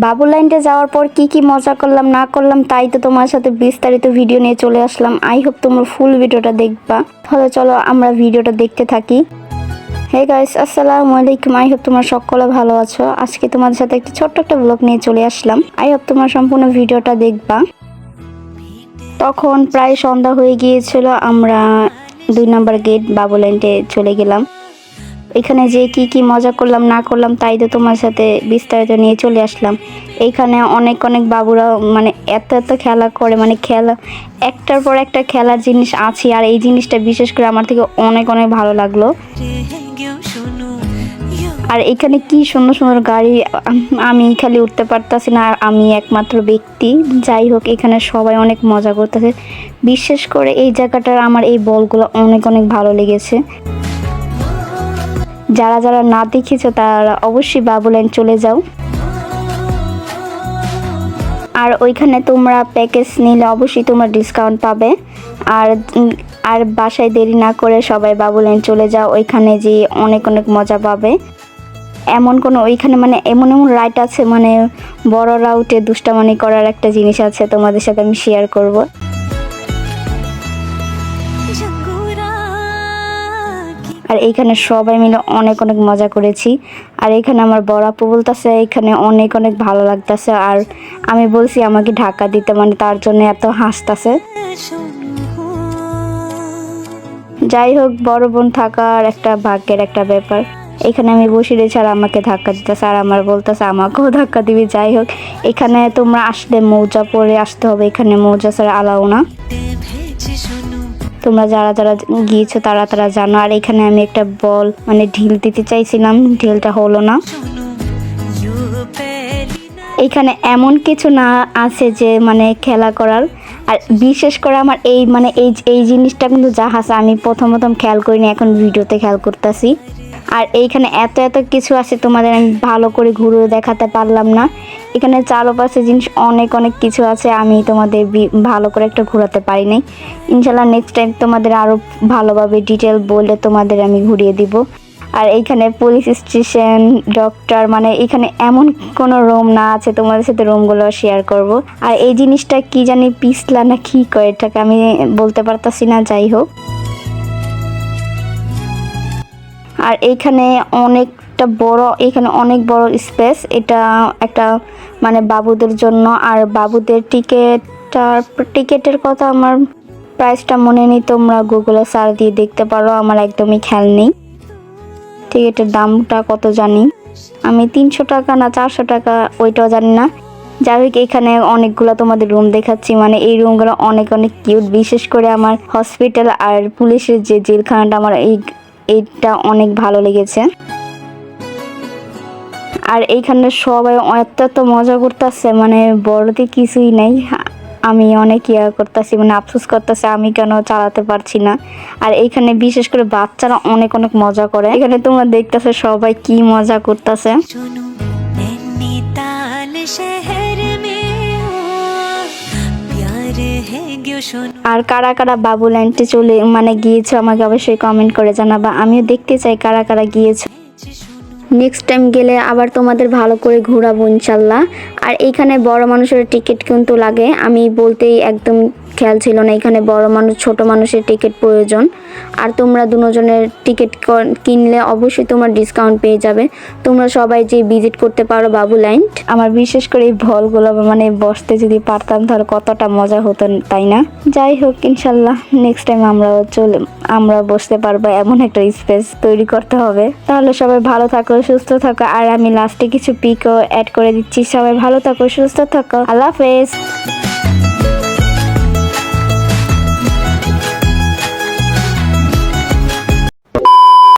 বাবু লাইনটা যাওয়ার পর কি কি মজা করলাম, না করলাম, তাই তো তোমার সাথে বিস্তারিত ভিডিও নিয়ে চলে আসলাম। আই হোপ তোমরা ফুল ভিডিওটা দেখবা। তাহলে চলো আমরা ভিডিওটা দেখতে থাকি। হে গাইস আসসালামু আলাইকুম। আই হোপ তোমরা সকলে ভালো আছো। আজকে তোমাদের সাথে একটা ছোট্ট একটা ব্লগ নিয়ে চলে আসলাম। আই হোপ তোমরা সম্পূর্ণ ভিডিওটা দেখবা। তখন প্রায় সন্ধ্যা হয়ে গিয়েছিল। আমরা দুই নাম্বার গেট বাবুল্যান্ডে চলে গেলাম। এখানে যে কি কি মজা করলাম, না করলাম, তাই তো তোমার সাথে বিস্তারিত নিয়ে চলে আসলাম। এইখানে অনেক অনেক বাবুরা মানে এত এত খেলা করে মানে খেলা, একটার পর একটা খেলার জিনিস আছে, আর এই জিনিসটা বিশেষ করে আমার থেকে অনেক অনেক ভালো লাগল। আর এখানে কি সুন্দর সুন্দর গাড়ি, আমি খালি উঠতে পারতাছি না, আর আমি একমাত্র ব্যক্তি। যাই হোক, এখানে সবাই অনেক মজা করতেছে। বিশেষ করে এই জায়গাটার আমার এই বলগুলো অনেক অনেক ভালো লেগেছে। যারা যারা না দেখেছ, তারা অবশ্যই বাবুল্যান্ড চলে যাও। আর ওইখানে তোমরা প্যাকেজ নিলে অবশ্যই তোমরা ডিসকাউন্ট পাবে। আর আর বাসায় দেরি না করে সবাই বাবুল্যান্ড চলে যাও, ওইখানে যে অনেক অনেক মজা পাবে। এমন কোনো ওইখানে মানে এমন এমন রাইট আছে মানে বড়রা উঠে দুষ্টামানি করার একটা জিনিস আছে, তোমাদের সাথে আমি শেয়ার করব। আর এইখানে সবাই মিলে অনেক অনেক মজা করেছি। আর এখানে আমার বড় আপু বলতেছে এখানে অনেক অনেক ভালো লাগতেছে। আর আমি বলছি, আমাকে ঢাকা দিতে। মানে তার জন্য এত হাসতাছে। যাই হোক, বড় বোন থাকার একটা ভাগ্যের একটা ব্যাপার। এখানে আমি বসে রয়েছি আর আমাকে ধাক্কা দিতেছে। আর আমার বলতেছে, আমাকেও ধাক্কা দিবি। যাই হোক, এখানে তোমরা আসলে মৌজা পরে আসতে হবে। এখানে মৌজা ছাড়া আলাও না। তোমরা যারা যারা গিয়েছো তারা তারা জানো। আর এখানে আমি একটা বল মানে ঢিল দিতে চাইছিলাম, ঢিলটা হলো না। এখানে এমন কিছু না আছে যে মানে খেলা করার। আর বিশেষ করে আমার এই মানে এই এই জিনিসটা কিন্তু যা আছে আমি প্রথম প্রথম খেয়াল করিনি, এখন ভিডিওতে খেয়াল করতেছি। আর এইখানে এত এত কিছু আছে তোমাদের আমি ভালো করে ঘুরে দেখাতে পারলাম না। এখানে চারপাশে জিনিস অনেক অনেক কিছু আছে, আমি তোমাদের ভালো করে একটা ঘোরাতে পারি নাই। ইনশাল্লাহ নেক্সট টাইম তোমাদের আরও ভালোভাবে ডিটেল বলে তোমাদের আমি ঘুরিয়ে দিব। আর এইখানে পুলিশ স্টেশন ডক্টর মানে এখানে এমন কোনো রুম না আছে, তোমাদের সাথে রুমগুলো শেয়ার করব। আর এই জিনিসটা কি জানি পিছলা না কি কয় এটাকে আমি বলতে পারতাছি না, যাই হোক। আর এইখানে অনেকটা বড়, এখানে অনেক বড় স্পেস। এটা একটা মানে বাবুদের জন্য। আর বাবুদের টিকেটটার, টিকেটের কথা আমার প্রাইসটা মনে নেই। তোমরা গুগলে সার্চ দিয়ে দেখতে পারো। আমার একদমই খেয়াল নেই। টিকিটের দামটা কত জানি। আমি তিনশো টাকা না চারশো টাকা ওইটাও জানি না। যাই হোক, এখানে অনেকগুলো তোমাদের রুম দেখাচ্ছি। মানে এই রুমগুলো অনেক অনেক কিউট বিশেষ করে আমার হসপিটাল আর পুলিশের যে জেলখানাটা, আমার এই এইটা অনেক ভালো লেগেছে। আর এইখানে সবাই এত এত মজা করতেছে মানে বড়দের কিছুই নেই। আমি অনেক ইয়া করতেছি মানে আফসোস করতেছে, আমি কেন চালাতে পারছি না। আর এইখানে বিশেষ করে বাচ্চারা অনেক অনেক মজা করে। এখানে তোমরা দেখতেছে সবাই কি মজা করতেছে। আর কারা কারা বাবু লাইনটি চলে মানে গিয়েছো আমাকে অবশ্যই কমেন্ট করে জানাবা। আমিও দেখতে চাই কারা কারা গিয়েছো। নেক্সট টাইম গেলে আবার তোমাদের ভালো করে ঘোরাবো ইনশাল্লাহ। আর এইখানে বড় মানুষের টিকিট কিন্তু লাগে। আমি বলতেই একদম খেয়াল ছিল না, এখানে বড় মানুষ, ছোট মানুষের টিকিট প্রয়োজন। আর তোমরা দুজনের টিকিট কিনলে অবশ্যই তোমরা ডিসকাউন্ট পেয়ে যাবে। তোমরা সবাই যে ভিজিট করতে পারো বাবু লাইন আমার বিশেষ করে এই ভলগুলো মানে বসতে যদি পারতাম, তাহলে কতটা মজা হতো, তাই না? যাই হোক, ইনশাল্লাহ নেক্সট টাইম আমরাও চলে, আমরা বসতে পারব, এমন একটা স্পেস তৈরি করতে হবে। তাহলে সবাই ভালো থাকো, সুস্থ থাকো। আর আমি লাস্টে কিছু পিকও অ্যাড করে দিচ্ছি। সবাই ভালো থাকো, সুস্থ থাকো। আল্লাহ হাফেজ।